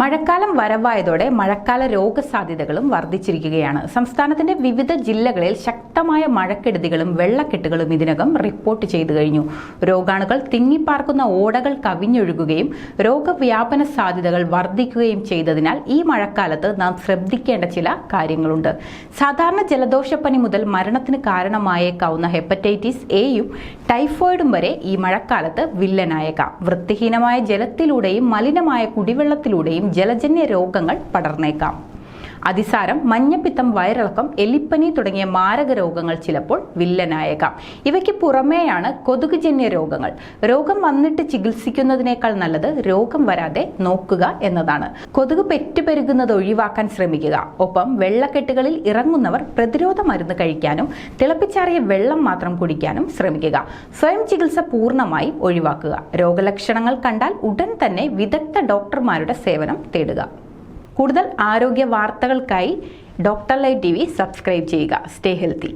മഴക്കാലം വരവായതോടെ മഴക്കാല രോഗസാധ്യതകളും വർദ്ധിച്ചിരിക്കുകയാണ്. സംസ്ഥാനത്തിന്റെ വിവിധ ജില്ലകളിൽ ശക്തമായ മഴക്കെടുതികളും വെള്ളക്കെട്ടുകളും ഇതിനകം റിപ്പോർട്ട് ചെയ്തു കഴിഞ്ഞു. രോഗാണുകൾ തിങ്ങിപ്പാർക്കുന്ന ഓടകൾ കവിഞ്ഞൊഴുകുകയും രോഗവ്യാപന സാധ്യതകൾ വർദ്ധിക്കുകയും ചെയ്തതിനാൽ ഈ മഴക്കാലത്ത് നാം ശ്രദ്ധിക്കേണ്ട ചില കാര്യങ്ങളുണ്ട്. സാധാരണ ജലദോഷപ്പനി മുതൽ മരണത്തിന് കാരണമായേക്കാവുന്ന ഹെപ്പറ്റൈറ്റിസ് എയും ടൈഫോയിഡും വരെ ഈ മഴക്കാലത്ത് വില്ലനായേക്കാം. വൃത്തിഹീനമായ ജലത്തിലൂടെയും മലിനമായ കുടിവെള്ളത്തിലൂടെയും ജലജന്യ രോഗങ്ങൾ പടർന്നേക്കാം. അതിസാരം മഞ്ഞപ്പിത്തം വയറിളക്കം എലിപ്പനി തുടങ്ങിയ മാരക രോഗങ്ങൾ ചിലപ്പോൾ വില്ലനായേക്കാം. ഇവയ്ക്ക് പുറമേയാണ് കൊതുകുജന്യ രോഗങ്ങൾ. രോഗം വന്നിട്ട് ചികിത്സിക്കുന്നതിനേക്കാൾ നല്ലത് രോഗം വരാതെ നോക്കുക എന്നതാണ്. കൊതുക് പെറ്റുപെരുകുന്നത് ഒഴിവാക്കാൻ ശ്രമിക്കുക. ഒപ്പം വെള്ളക്കെട്ടുകളിൽ ഇറങ്ങുന്നവർ പ്രതിരോധ മരുന്ന് കഴിക്കാനും തിളപ്പിച്ചാറിയ വെള്ളം മാത്രം കുടിക്കാനും ശ്രമിക്കുക. സ്വയം ചികിത്സ പൂർണമായി ഒഴിവാക്കുക. രോഗലക്ഷണങ്ങൾ കണ്ടാൽ ഉടൻ തന്നെ വിദഗ്ധ ഡോക്ടർമാരുടെ സേവനം തേടുക. കൂടുതൽ ആരോഗ്യ വാർത്തകൾക്കായി doctor light T V subscribe ചെയ്യുക. Stay healthy